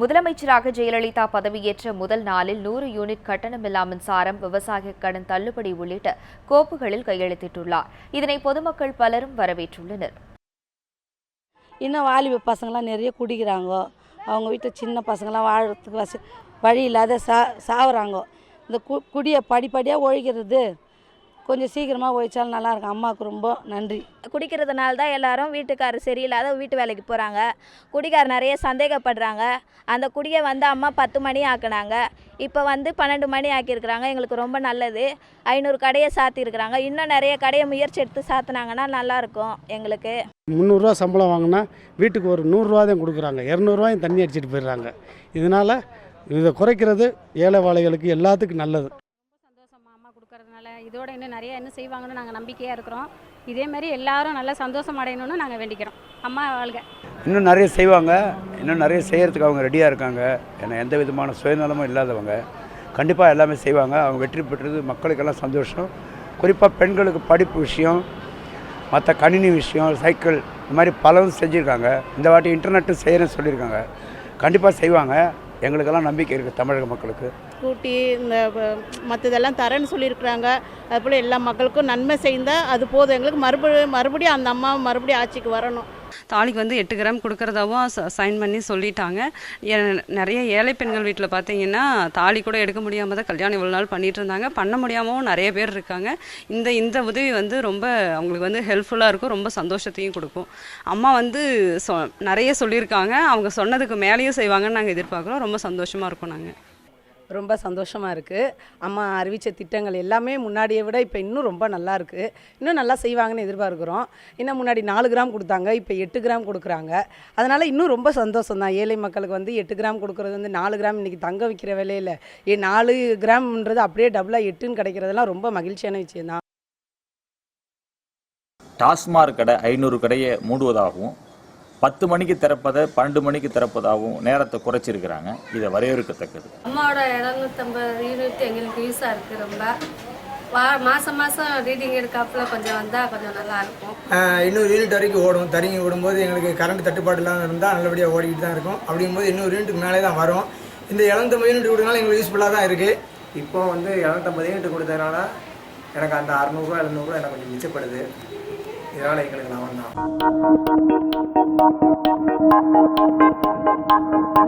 முதலமைச்சராக ஜெயலலிதா பதவியேற்ற முதல் நாளில் நூறு யூனிட் கட்டணமில்லா மின்சாரம் விவசாய கடன் தள்ளுபடி உள்ளிட்ட கோப்புகளில் கையெழுத்திட்டுள்ளார். இதனை பொதுமக்கள் பலரும் வரவேற்றுள்ளனர். இன்னும் வாலிப பசங்களாம் நிறைய குடிக்கிறாங்க. அவங்க வீட்டில் சின்ன பசங்களாம் வாழறதுக்கு வச வழி இல்லாத சா சாவுறாங்க. இந்த கு குடியை படிப்படியாக ஒழிக்கிறது. கொஞ்சம் சீக்கிரமாக ஒழிச்சாலும் நல்லாயிருக்கும் அம்மாவுக்கு ரொம்ப நன்றி. குடிக்கிறதுனால தான் எல்லாரும் வீட்டுக்காரர் சரியில்லாத வீட்டு வேலைக்கு போகிறாங்க குடிகார் நிறைய சந்தேகப்படுறாங்க. அந்த குடியை வந்து அம்மா பத்து மணி ஆக்குனாங்க. இப்போ வந்து பன்னெண்டு மணி ஆக்கியிருக்கிறாங்க. எங்களுக்கு ரொம்ப நல்லது. ஐநூறு கடையை சாத்தியிருக்கிறாங்க. இன்னும் நிறைய கடையை முயற்சி எடுத்து சாத்தினாங்கன்னா நல்லாயிருக்கும் எங்களுக்கு. முந்நூறுரூவா சம்பளம் வாங்கினா வீட்டுக்கு ஒரு நூறுரூவா தான் கொடுக்குறாங்க. இரநூறுவாயும் தண்ணி அடிச்சிட்டு போயிடுறாங்க. இதனால் இதை குறைக்கிறது ஏழை வாழைகளுக்கு எல்லாத்துக்கும் நல்லது. இதோட இன்னும் நிறைய இன்னும் செய்வாங்கன்னு நாங்கள் நம்பிக்கையாக இருக்கிறோம். இதே மாதிரி எல்லாரும் நல்லா சந்தோஷம் அடையணும்னு நாங்கள் வேண்டிக்கிறோம். அம்மா வாழ்க. இன்னும் நிறைய செய்வாங்க. இன்னும் நிறைய செய்கிறதுக்கு அவங்க ரெடியாக இருக்காங்க. ஏன்னா எந்த விதமான சுயநலமும் இல்லாதவங்க. கண்டிப்பாக எல்லாமே செய்வாங்க. அவங்க வெற்றி பெற்றது மக்களுக்கெல்லாம் சந்தோஷம். குறிப்பாக பெண்களுக்கு படிப்பு விஷயம் மற்ற கணினி விஷயம் சைக்கிள் இந்த மாதிரி பலவும் செஞ்சுருக்காங்க. இந்த வாட்டி இன்டர்நெட்டும் செய்கிறேன்னு சொல்லியிருக்காங்க. கண்டிப்பாக செய்வாங்க. எங்களுக்கெல்லாம் நம்பிக்கை இருக்குது தமிழக மக்களுக்கு. ஸ்கூட்டி இந்த மற்றதெல்லாம் தரேன்னு சொல்லியிருக்கிறாங்க. அதுபோல் எல்லா மக்களுக்கும் நன்மை செய்தால் அது போதும். எங்களுக்கு மறுபடியும் மறுபடியும் அந்த அம்மா மறுபடியும் ஆட்சிக்கு வரணும். தாலிக்கு வந்து எட்டு கிராம் கொடுக்கறதாவும் சைன் பண்ணி சொல்லிட்டாங்க. ஏ- நிறைய ஏழை பெண்கள் வீட்டில் பார்த்தீங்கன்னா தாலி கூட எடுக்க முடியாமல் தான் கல்யாணம் இவ்வளோ நாள் பண்ணிட்டு இருந்தாங்க. பண்ண முடியாமவும் நிறைய பேர் இருக்காங்க. இந்த இந்த உதவி வந்து ரொம்ப அவங்களுக்கு வந்து ஹெல்ப்ஃபுல்லாக இருக்கும். ரொம்ப சந்தோஷத்தையும் கொடுக்கும். அம்மா வந்து சொ நிறைய சொல்லியிருக்காங்க. அவங்க சொன்னதுக்கு மேலேயும் செய்வாங்கன்னு நாங்கள் எதிர்பார்க்குறோம். ரொம்ப சந்தோஷமாக இருக்கோம் நாங்கள் ரொம்ப சந்தோஷமாக இருக்குது அம்மா அறிவித்த திட்டங்கள் எல்லாமே முன்னாடியை விட இப்போ இன்னும் ரொம்ப நல்லா இருக்குது இன்னும் நல்லா செய்வாங்கன்னு எதிர்பார்க்குறோம். இன்னும் முன்னாடி நாலு கிராம் கொடுத்தாங்க இப்போ எட்டு கிராம் கொடுக்குறாங்க. அதனால் இன்னும் ரொம்ப சந்தோஷம் தான். ஏழை மக்களுக்கு வந்து எட்டு கிராம் கொடுக்குறது வந்து நாலு கிராம் இன்றைக்கி தங்க விற்கிற விலையில். ஏ நாலு கிராம்ன்றது அப்படியே டபுளாக எட்டுன்னு கிடைக்கிறதெல்லாம் ரொம்ப மகிழ்ச்சியான விஷயம் தான். டாஸ்மாக் கடை ஐநூறு கடையை மூடுவதாகவும் பத்து மணிக்கு திறப்பதை பன்னெண்டு மணிக்கு திறப்பதாகவும் நேரத்தை குறைச்சிருக்கிறாங்க. இதை வரவேற்கத்தக்கது அம்மாவோட இரநூத்தம்பது யூனிட் எங்களுக்கு யூஸாக இருக்குது ரொம்ப. மாதம் மாதம் ரீடிங் எடுக்காப்புல கொஞ்சம் வந்தால் கொஞ்சம் நல்லா இருக்கும். இன்னொரு யூனிட் வரைக்கும் ஓடும். தறிங்க விடும்போது எங்களுக்கு கரண்ட் தட்டுப்பாடு இல்லாமல் இருந்தால் நல்லபடியாக ஓடிக்கிட்டு தான் இருக்கும். அப்படிங்கும்போது இன்னொரு யூனிட்டுக்கு மேலே தான் வரும். இந்த இளந்தம்பது யூனிட் கொடுக்கனால எங்களுக்கு யூஸ்ஃபுல்லாக தான் இருக்குது இப்போ வந்து இரநூத்தம்பது யூனிட் கொடுத்ததுனால எனக்கு அந்த அறநூறுவா எழுநூறுவா எனக்கு கொஞ்சம் மிச்சப்படுது. இதனால் எங்களுக்கு நான் தான்